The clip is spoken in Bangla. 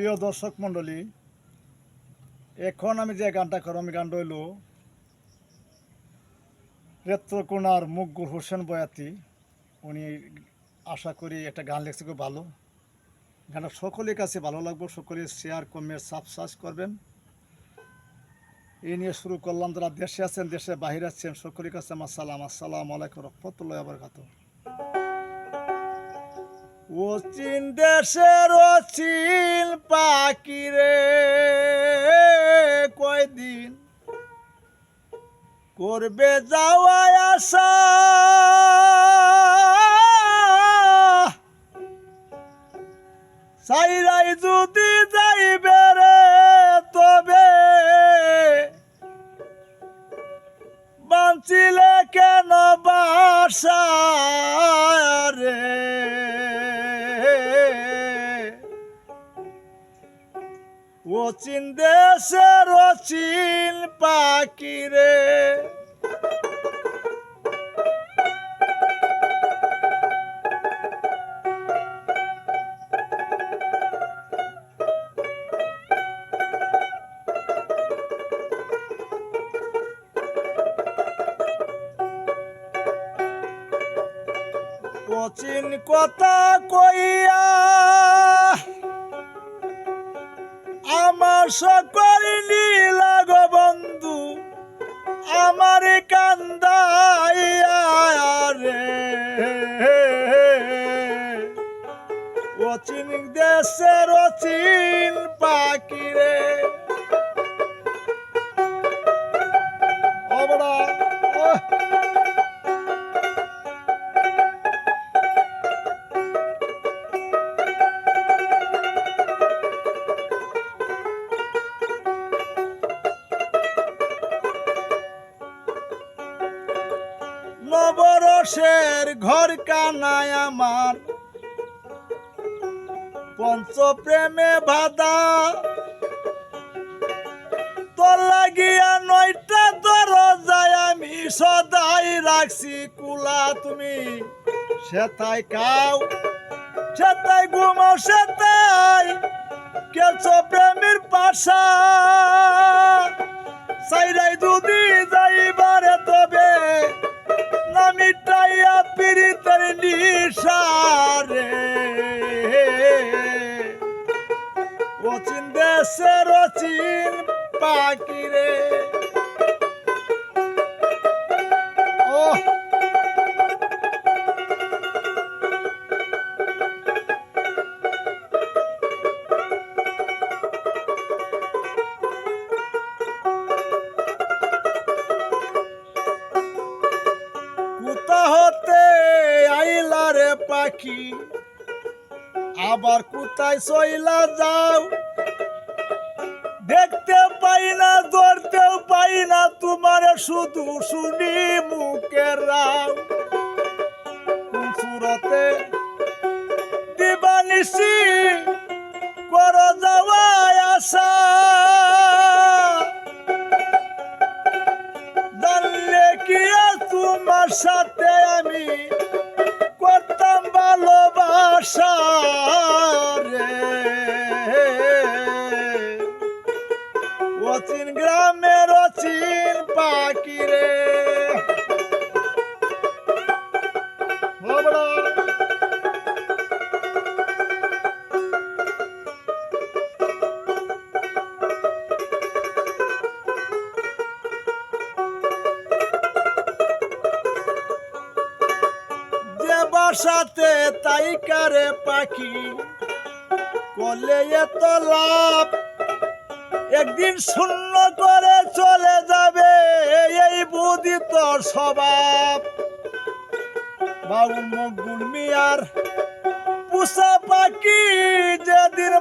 প্রিয় দর্শক মণ্ডলী, এখন আমি যে গানটা করো আমি গান রইল রেত্রকোনার মুগ্গুর হোসেন বয়াতি। উনি আশা করি একটা গান লিখছে, খুব ভালো। গানটা সকলের কাছে ভালো লাগবে, সকলে শেয়ার কমেন্ট সাবস্ক্রাইব করবেন। এই নিয়ে শুরু করলাম। যারা দেশে আছেন দেশে বাহিরে আছেন, সকলের কাছে আমার সালাম। আসসালাম আলাইকুম রহমতুল্লাহ আবরকাত ও চীন দেশের ও চীন পাখি রে। কয়দিন করবে যাওয়া আসা সাইরাই যদি যাইবে রে তবে বাঁচিলে কেন বাসা? ও চিন দেশের ও চিন পাখি রে। কচিন কথা কইয়া আমার সকল নীলাগ বন্ধু আমার কান্দাইয়া রে অচিন দেশের অচিন পাখি রে নবরসের ঘর কানায় আমার। পঞ্চ প্রেমে বাধা। তোর লাগিয়া নয়টা দরজায় আমি সদাই রাখছি কুলা তুমি। সেতাই খাও সেতাই ঘুমাও সেতাই কেছ প্রেমের পাশা। সাইরাই দুদি যাইবারে তবে অচিন দেশের অচিন পাখি রে। ও পাখি আবার কোথায় সইলা যাও দেখতে পাই না, ধরতেও পাই না, তোমার শুধু শুনি মুখের রাম সুরতে দিবানিসি কর যাওয়া আশা? বাসাতে তাই কারে পাখি? কলে এত লাভ, একদিন শূন্য করে চলে যাবে এই বুদ্ধি তোর স্বভাব। বাবু মকবুল মিয়ার পুষা পাখি যেদিন